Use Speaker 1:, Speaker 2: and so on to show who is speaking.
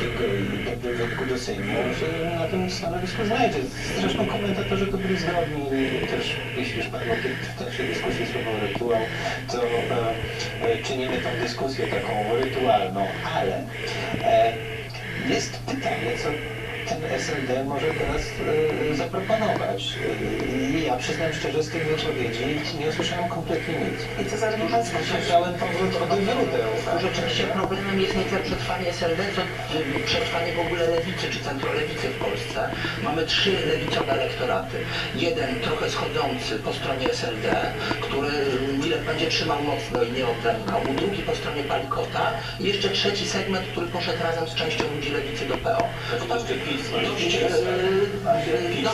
Speaker 1: Wyniku do Sejmu się na tym stanowisku znajdzie. Zresztą komentatorzy to byli zgodni też jeśli już padło w naszej dyskusji słowo rytuał, to e, czynimy tą dyskusję taką rytualną, ale e, jest pytanie, co ten SLD może teraz e, zaproponować. E, I ja przyznam szczerze, z tej wypowiedzi nie usłyszałem kompletnie nic.
Speaker 2: I co za argument
Speaker 1: Słyszałem powrót od źródeł.
Speaker 2: Rzeczywiście problemem jest nie tyle przetrwanie SLD, co przetrwanie w ogóle lewicy czy centrolewicy w Polsce. Mamy trzy lewicowe elektoraty. Jeden trochę schodzący po stronie SLD, Milek będzie trzymał mocno i nie nikomu. Drugi po stronie Palikota i jeszcze trzeci segment, który poszedł razem z częścią ludzi lewicy do PO.
Speaker 1: To
Speaker 2: e, e, no,